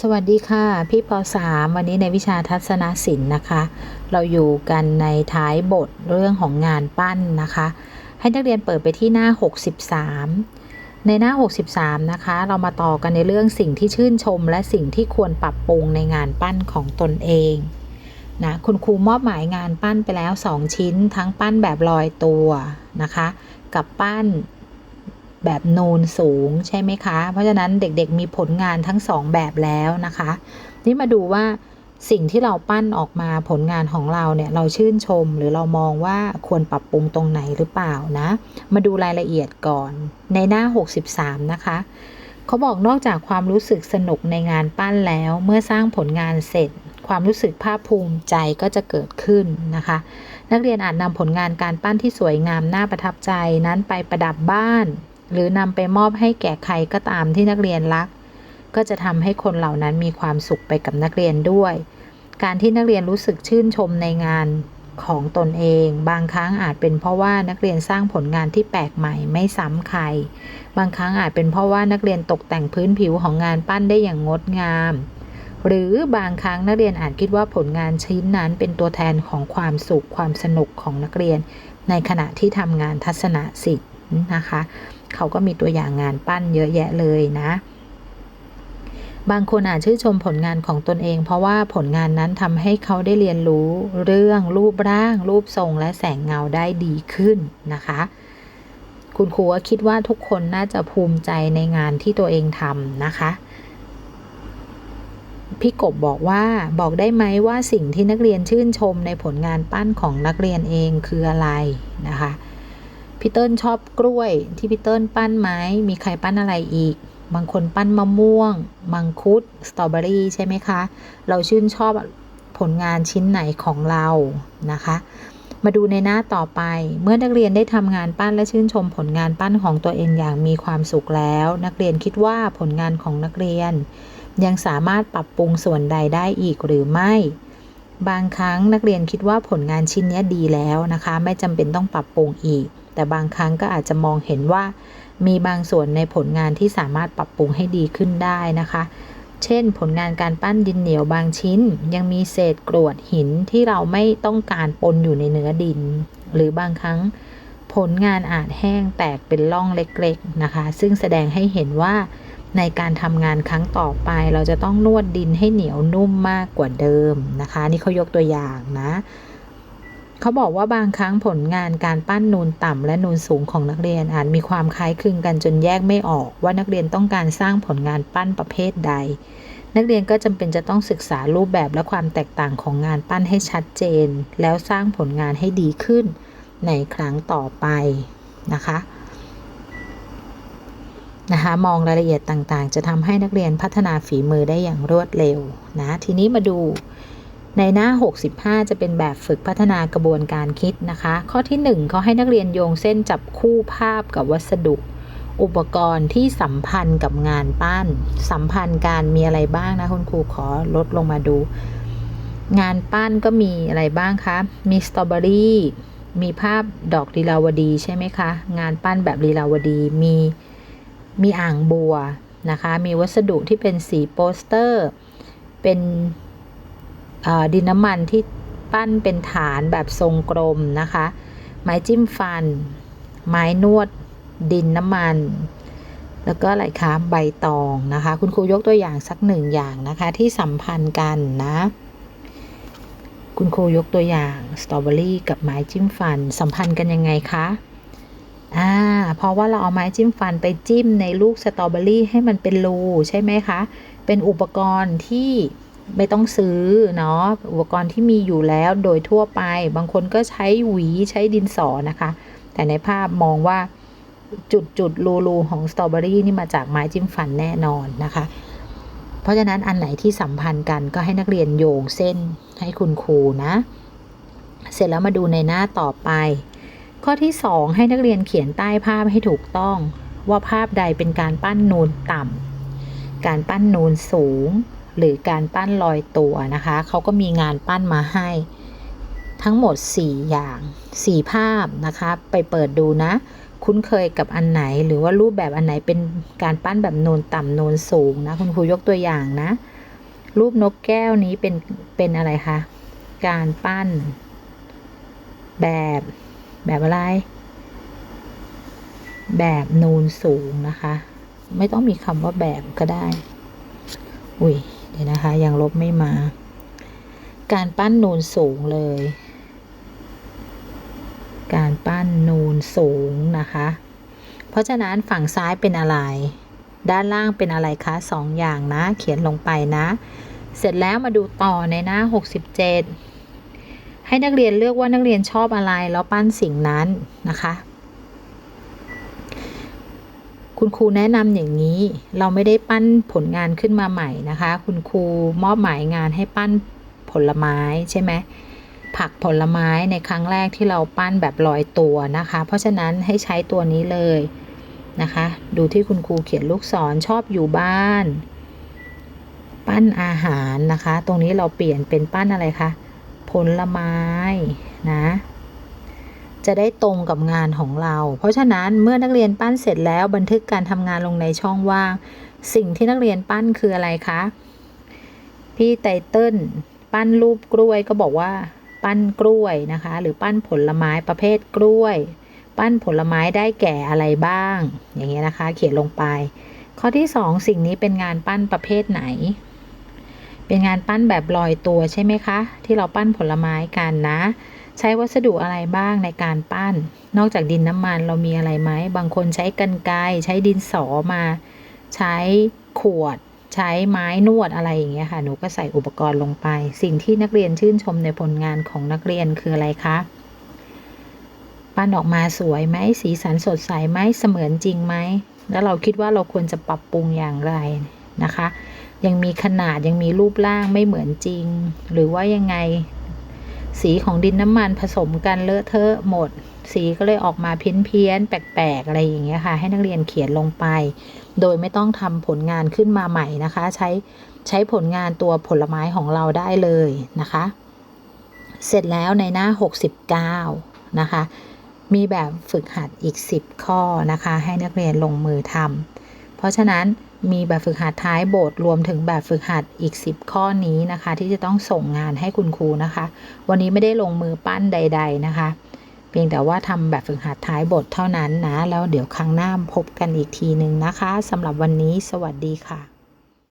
สวัสดีค่ะ พี่ป .3 วันนี้ในวิชาทัศนศิลป์นะคะ เราอยู่กันในท้ายบทเรื่องของงานปั้นนะคะ ให้นักเรียนเปิดไปที่หน้า 63 ในหน้า 63 นะคะ เรามาต่อกันในเรื่องสิ่งที่ชื่นชม และสิ่งที่ควรปรับปรุงในงานปั้นของตนเองนะคุณครูมอบหมายงานปั้นไปแล้ว 2 ชิ้น ทั้งปั้นแบบลอยตัวนะคะ กับปั้น แบบโนนสูงใช่ไหมคะ เพราะฉะนั้นเด็กๆมีผลงานทั้งสองแบบแล้วนะคะ นี่มาดูว่าสิ่งที่เราปั้นออกมาผลงานของเราเนี่ยเราชื่นชมหรือเรามองว่าควรปรับปรุงตรงไหนหรือเปล่านะ มาดูรายละเอียดก่อนในหน้า 63 นะคะเขาบอกนอกจากความรู้สึกสนุกในงานปั้นแล้ว เมื่อสร้างผลงานเสร็จ ความรู้สึกภาคภูมิใจก็จะเกิดขึ้นนะคะ นักเรียนอาจนำผลงานการปั้นที่สวยงามน่าประทับใจนั้นไปประดับบ้าน หรือนำไปมอบให้แก่ใครก็ตามที่นักเรียนรัก ก็จะทำให้คนเหล่านั้นมีความสุขไปกับนักเรียนด้วย การที่นักเรียนรู้สึกชื่นชมในงานของตนเอง บางครั้งอาจเป็นเพราะว่านักเรียนสร้างผลงานที่แปลกใหม่ไม่ซ้ำใคร บางครั้งอาจเป็นเพราะว่านักเรียนตกแต่งพื้นผิวของงานปั้นได้อย่างงดงาม หรือบางครั้งนักเรียนอาจคิดว่าผลงานชิ้นนั้นเป็นตัวแทนของความสุขความสนุกของนักเรียน ในขณะที่ทำงานทัศนศิลป์นะคะเขาก็มีตัวอย่างงานปั้นเยอะแยะเลยนะ บางคนอาจชื่นชมผลงานของตนเอง เพราะว่าผลงานนั้นทำให้เขาได้เรียนรู้เรื่องรูปร่าง รูปทรงและแสงเงาได้ดีขึ้นนะคะคุณครูก็คิดว่าทุกคนน่าจะภูมิใจในงานที่ตัวเองทำนะคะ พี่กบบอกว่าบอกได้ไหมว่าสิ่งที่นักเรียนชื่นชมในผลงานปั้นของนักเรียนเองคืออะไรนะคะ พี่เติ้ลชอบกล้วยที่พี่เติ้ลปั้นไหมมีใครปั้นอะไรอีก บางคนปั้นมะม่วง มังคุด สตรอเบอรี่ใช่ไหมคะ เราชื่นชอบผลงานชิ้นไหนของเรานะคะ มาดูในหน้าต่อไป เมื่อนักเรียนได้ทำงานปั้นและชื่นชมผลงานปั้นของตัวเองอย่างมีความสุขแล้ว นักเรียนคิดว่าผลงานของนักเรียน ยังสามารถปรับปรุงส่วนใดได้อีกหรือไม่บางครั้งนักเรียนคิดว่าผลงานชิ้นนี้ดีแล้วนะคะ ไม่จำเป็นต้องปรับปรุงอีก แต่บางครั้งก็อาจจะมองเห็นว่า มีบางส่วนในผลงานที่สามารถปรับปรุงให้ดีขึ้นได้นะคะ เช่น ผลงานการปั้นดินเหนียวบางชิ้น ยังมีเศษกรวดหินที่เราไม่ต้องการปนอยู่ในเนื้อดิน หรือบางครั้งผลงานอาจแห้งแตกเป็นร่องเล็กๆนะคะ ซึ่งแสดงให้เห็นว่าในการทำงานครั้งต่อไป เราจะต้องนวดดินให้เหนียวนุ่มมากกว่าเดิมนะคะ นี่เขายกตัวอย่างนะ เขาบอกว่าบางครั้งผลงานการปั้นนูนต่ำและนูนสูงของนักเรียนอาจมีความคล้ายคลึงกันจนแยกไม่ออก ว่านักเรียนต้องการสร้างผลงานปั้นประเภทใด นักเรียนก็จำเป็นจะต้องศึกษารูปแบบและความแตกต่างของงานปั้นให้ชัดเจน แล้วสร้างผลงานให้ดีขึ้น ในครั้งต่อไปนะคะนะคะมองรายละเอียดต่างๆ จะทำให้นักเรียนพัฒนาฝีมือได้อย่างรวดเร็วนะทีนี้มาดู ในหน้า 65 จะเป็นแบบฝึกพัฒนากระบวนการคิดนะคะ ข้อที่ 1 เขาให้นักเรียนโยงเส้นจับคู่ภาพกับวัสดุ อุปกรณ์ที่สัมพันธ์กับงานปั้น สัมพันธ์การมีอะไรบ้างนะคุณครูขอลดลงมาดู งานปั้นก็มีอะไรบ้างคะ มีสตรอเบอรี่มีภาพดอกลีลาวดีใช่ไหมคะ งานปั้นแบบลีลาวดีมีมีอ่างบัวนะคะ มีวัสดุที่เป็นสีโปสเตอร์ เป็น ดินน้ำมันที่ปั้นเป็นฐานแบบทรงกลมนะคะ ไม้จิ้มฟัน ไม้นวดดินน้ำมัน แล้วก็อะไรคะใบตองนะคะ คุณครูยกตัวอย่างสักหนึ่งอย่างนะคะที่สัมพันธ์กันนะ คุณครูยกตัวอย่างสตรอเบอรี่กับไม้จิ้มฟัน สัมพันธ์กันยังไงคะอ่าเพราะว่าเราเอาไม้จิ้มฟันไปจิ้มในลูกสตรอเบอรี่ให้มันเป็นรูใช่ไหมคะ เป็นอุปกรณ์ที่ ไม่ต้องซื้อเนาะอุปกรณ์ที่มีอยู่แล้วโดยทั่วไป บางคนก็ใช้หวีใช้ดินสอนะคะ แต่ในภาพมองว่าจุดจุดรูรูของสตรอเบอรี่นี่มาจากไม้จิ้มฟันแน่นอนนะคะ เพราะฉะนั้นอันไหนที่สัมพันธ์กันก็ให้นักเรียนโยงเส้นให้คุณครูนะ เสร็จแล้วมาดูในหน้าต่อไป ข้อที่ 2 ให้นักเรียนเขียนใต้ภาพให้ถูกต้อง ว่าภาพใดเป็นการปั้นนูนต่ำการปั้นนูนสูง หรือการปั้นลอยตัวนะคะ เขาก็มีงานปั้นมาให้ ทั้งหมด 4 อย่าง 4 ภาพนะคะ ไปเปิดดูนะ คุ้นเคยกับอันไหน หรือว่ารูปแบบอันไหนเป็นการปั้นแบบโนนต่ำโนนสูงนะ คุณครูยกตัวอย่างนะ รูปนกแก้วนี้เป็นเป็นอะไรคะ การปั้น แบบแบบอะไร แบบนูนสูงนะคะ ไม่ต้องมีคำว่าแบบก็ได้ อุ้ย เดี๋ยนะคะ ยังลบไม่มา การปั้นนูนสูงเลย การปั้นนูนสูงนะคะ เพราะฉะนั้นฝั่งซ้ายเป็นอะไร ด้านล่างเป็นอะไรคะสองอย่างนะ เขียนลงไปนะ เสร็จแล้วมาดูต่อในหน้า 67 ให้นักเรียนเลือกว่านักเรียนชอบอะไรแล้วปั้นสิ่งนั้นนะคะ คุณครูแนะนำอย่างนี้ เราไม่ได้ปั้นผลงานขึ้นมาใหม่นะคะ คุณครูมอบหมายงานให้ปั้นผลไม้ใช่ไหมผักผลไม้ในครั้งแรกที่เราปั้นแบบลอยตัวนะคะ เพราะฉะนั้นให้ใช้ตัวนี้เลยนะคะ ดูที่คุณครูเขียนลูกศรชอบอยู่บ้าน ปั้นอาหารนะคะ ตรงนี้เราเปลี่ยนเป็นปั้นอะไรคะผลไม้นะ จะได้ตรงกับงานของเรา เพราะฉะนั้นเมื่อนักเรียนปั้นเสร็จแล้วบันทึกการทำงานลงในช่องว่าง สิ่งที่นักเรียนปั้นคืออะไรคะ พี่ไตเติ้ลปั้นรูปกล้วยก็บอกว่า ปั้นกล้วยนะคะ หรือปั้นผลไม้ประเภทกล้วย ปั้นผลไม้ได้แก่อะไรบ้าง อย่างเงี้ยนะคะ เขียนลงไป ข้อที่สองสิ่งนี้เป็นงานปั้นประเภทไหน เป็นงานปั้นแบบลอยตัวใช่ไหมคะ ที่เราปั้นผลไม้กันนะ ใช้วัสดุอะไรบ้างในการปั้น นอกจากดินน้ำมันเรามีอะไรไหม บางคนใช้กันไกใช้ดินสอมา ใช้ขวด ใช้ไม้นวดอะไรอย่างเงี้ยค่ะ หนูก็ใส่อุปกรณ์ลงไป สิ่งที่นักเรียนชื่นชมในผลงานของนักเรียนคืออะไรคะ ปั้นออกมาสวยไหม สีสันสดใสไหม เสมือนจริงไหม แล้วเราคิดว่าเราควรจะปรับปรุงอย่างไรนะคะยังมีขนาดยังมีรูปร่างไม่เหมือนจริง หรือว่ายังไง สีของดินน้ำมันผสมกันเลอะเทอะหมด สีก็เลยออกมาเพี้ยนเพี้ยนแปลกๆอะไรอย่างเงี้ยค่ะ ให้นักเรียนเขียนลงไป โดยไม่ต้องทำผลงานขึ้นมาใหม่นะคะ ใช้ใช้ผลงานตัวผลไม้ของเราได้เลยนะคะ เสร็จแล้วในหน้า 69 นะคะ มีแบบฝึกหัดอีก 10 ข้อนะคะ ให้นักเรียนลงมือทำเพราะฉะนั้น มีแบบฝึกหัดท้ายบทรวมถึงแบบฝึกหัดอีก 10 ข้อนี้นะคะ ที่จะต้องส่งงานให้คุณครูนะคะ วันนี้ไม่ได้ลงมือปั้นใด ๆนะคะ เพียงแต่ว่าทำแบบฝึกหัดท้ายบทเท่านั้นนะ แล้วเดี๋ยวครั้งหน้าพบกันอีกทีหนึ่งนะคะสำหรับวันนี้สวัสดีค่ะ